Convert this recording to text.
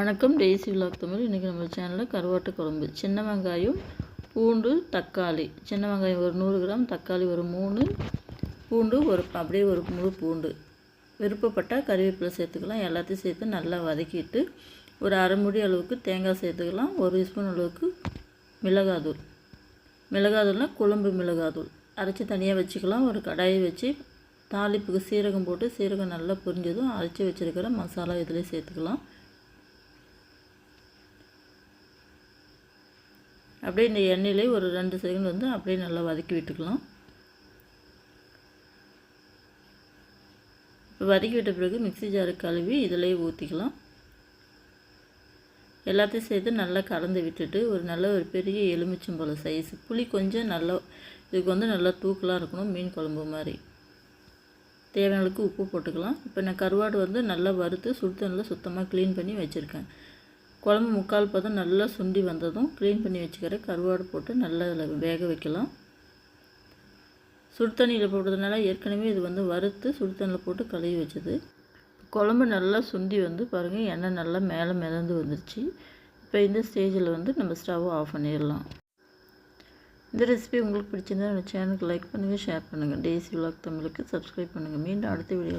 வணக்கம். Daisy vlog Tamil. இன்றைக்கி நம்ம சேனலில் கருவாட்டு குழம்பு. சின்ன வெங்காயம் பூண்டு தக்காளி. சின்ன வெங்காயம் ஒரு நூறு கிராம் தக்காளி ஒரு மூணு பூண்டு ஒரு அப்படியே ஒரு முழு பூண்டு. விருப்பப்பட்டால் கருவேப்பிலை சேர்த்துக்கலாம். எல்லாத்தையும் சேர்த்து நல்லா வதக்கிட்டு ஒரு அரை முடி அளவுக்கு தேங்காய் சேர்த்துக்கலாம். ஒரு ஸ்பூன் அளவுக்கு மிளகாத்தூள். மிளகாத்தூள்னால் குழம்பு மிளகாத்தூள். அரைச்சி தனியாக வச்சுக்கலாம். ஒரு கடாயை வச்சு தாளிப்புக்கு சீரகம் போட்டு சீரகம் நல்லா புரிஞ்சதும் அரைச்சி வச்சுருக்கிற மசாலா இதில் சேர்த்துக்கலாம். அப்படியே இந்த எண்ணெயிலே ஒரு ரெண்டு செகண்ட் வந்து அப்படியே நல்லா வதக்கி விட்டுக்கலாம். இப்போ வதக்கி விட்ட பிறகு மிக்சி ஜாரு கழுவி இதிலே ஊற்றிக்கலாம் எல்லாத்தையும் சேர்த்து நல்லா கலந்து விட்டுட்டு ஒரு நல்ல ஒரு பெரிய எலுமிச்சம்பழம் சைஸ் புளி கொஞ்சம் நல்லா இதுக்கு வந்து நல்லா தூக்கலாக இருக்கணும் மீன் குழம்பு மாதிரி. தேவையான அளவுக்கு உப்பு போட்டுக்கலாம். இப்போ நான் கருவாடு வந்து நல்லா வறுத்து சுடுதண்ணில் சுத்தமாக க்ளீன் பண்ணி வச்சுருக்கேன். குழம்பு முக்கால் பதம் நல்லா சுண்டி வந்ததும் க்ளீன் பண்ணி வச்சுக்கிற கருவாடு போட்டு நல்லா அதில் வேக வைக்கலாம். சுடு தண்ணியில் போட்டதுனால ஏற்கனவே இது வந்து வறுத்து சுடு தண்ணியில் போட்டு கழுவி வச்சது. குழம்பு நல்லா சுண்டி வந்து பாருங்கள் எண்ணெய் நல்லா மேலே மிதந்து வந்துருச்சு. இப்போ இந்த ஸ்டேஜில் வந்து நம்ம ஸ்டவ்வை ஆஃப் பண்ணிடலாம். இந்த ரெசிபி உங்களுக்கு பிடிச்சிருந்தா நம்ம சேனலுக்கு லைக் பண்ணுங்கள் ஷேர் பண்ணுங்கள் டேசி விலாக் தமிழுக்கு சப்ஸ்கிரைப் பண்ணுங்கள் மீண்டும் அடுத்த வீடியோ